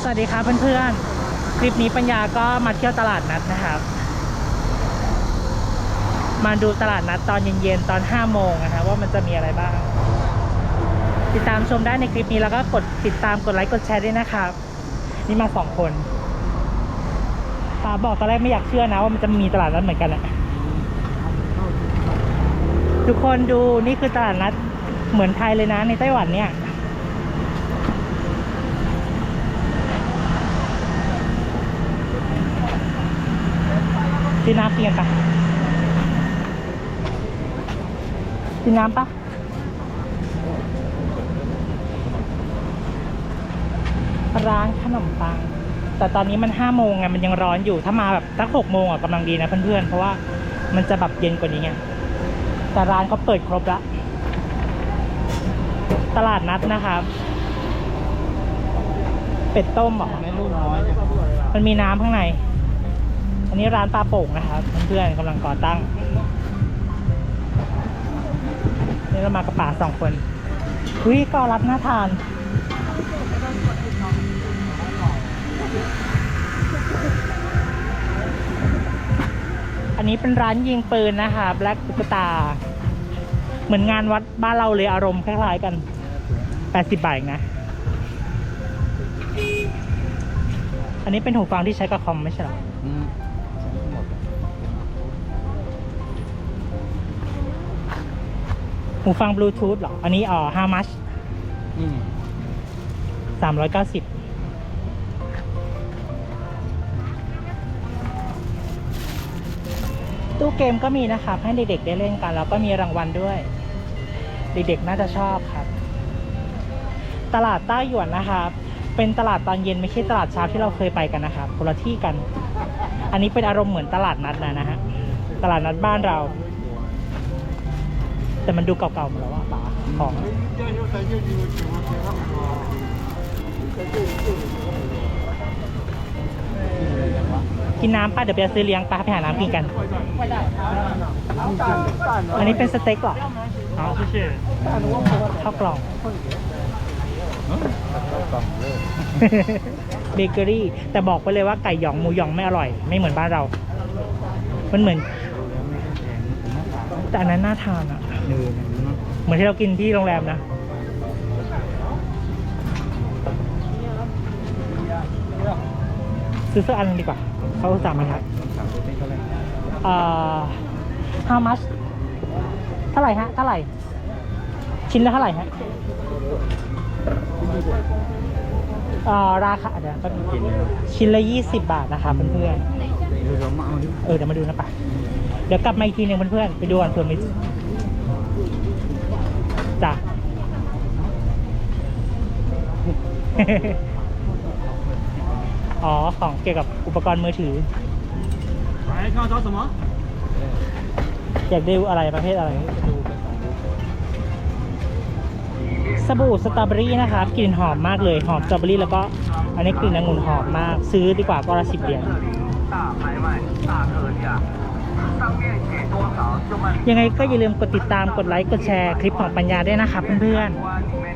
สวัสดีครับเพื่อนๆ คลิปนี้ปัญญาก็มาเที่ยวตลาดนัดนะครับ มาดูตลาดนัดตอนเย็นๆ ตอน5โมงนะครับว่ามันจะมีอะไรบ้าง ติดตามชมได้ในคลิปนี้แล้วก็กดติดตามกดไลค์กดแชร์ด้วยนะครับ นี่มาสองคนป้าบอกตอนแรกไม่อยากเชื่อนะว่ามันจะมีตลาดนัดเหมือนกันอะทุกคนดูนี่คือตลาดนัดเหมือนไทยเลยนะในไต้หวันเนี่ย น้ำกินกันปะกินน้ำปะร้านขนมปัง แต่ตอนนี้มันห้าโมงไงมันยังร้อนอยู่ถ้ามาแบบสักหกโมงอะกำลังดีนะเพื่อนๆเพราะว่ามันจะแบบเย็นกว่านี้ไงแต่ร้านเขาเปิดครบละตลาดนัดนะครับเป็ดต้มหรอไม่รู้น้อยจังมันมีน้ำข้างใน นนี้ร้านปลาโป่งนะครับเพื่อนๆกำลังก่อตั้ง นี่เรามากระป๋าสองคนอุ้ยก็รับน่าทาน อันนี้เป็นร้านยิงปืนนะคะแบล็กตุ๊กตา เหมือนงานวัดบ้านเราเลยอารมณ์คล้ายๆกัน 80 บาทนะ อันนี้เป็นหูฟังที่ใช้กับคอมไม่ใช่หรอ หูฟังบลูทูธเหรอ อันนี้อ๋อ how much นี่ไงสามร้อยเก้าสิบตู้เกมก็มีนะครับให้เด็กๆได้เล่นกัน แล้วก็มีรางวัลด้วย เด็กๆน่าจะชอบครับ ตลาดต้าหยวนนะครับ เป็นตลาดตอนเย็นไม่ใช่ตลาดเช้าที่เราเคยไปกันนะครับคนละที่กัน อันนี้เป็นอารมณ์เหมือนตลาดนัดนะนะฮะ ตลาดนัดบ้านเรา แต่มันดูเก่าๆหมดแล้วอะป๋าของ กินน้ำป้าเดี๋ยวไปซื้อเลี้ยงป้าไปหาน้ำกินกัน อันนี้เป็นสเต็กเหรอ 好，谢谢。 ข้าวกล่อง 嗯，กล่องเลย เบเกอรี่ แต่บอกไปเลยว่าไก่หยองหมูหยองไม่อร่อย ไม่เหมือนบ้านเรา มันเหมือน แต่อันนั้นน่าทานอะเนื้อเหมือนที่เรากินที่โรงแรมนะ ซื้อสักอันหนึงดีกว่า เขาอุตสั่งมาทักถามตัวเต้นท่าไหร่เอ่อ how much เท่าไหร่ฮะ เท่าไหร่ ชิ้นละเท่าไหร่ฮะอ่อราคาเดี๋ยวแป๊บนึงชิ้นละยี่สิบบาทนะคะเพื่อน เออเดี๋ยวมาดูนะปะเดี๋ยวกลับมาอีกทีหนึ่งเพื่อนๆไปดูกันส่วนอมิสจ้ะ อ๋อของเกี่ยวกับอุปกรณ์มือถือ ไปข้าจอสมออยากได้อะไรประเภทอะไร สบู่สตรอเบอรี่นะครับกลิ่นหอมมากเลย หอมสตรอเบอรี่แล้วก็อันนี้กลิ่นองุ่นหอมมาก ซื้อดีกว่าก็ละสิบเหรียญ 大拍卖、大特价，上面写多少就卖。 ยังไงก็อย่าลืมกดติดตามกดไลค์กดแชร์คลิปของปัญญาด้วยนะครับเพื่อน 湾里面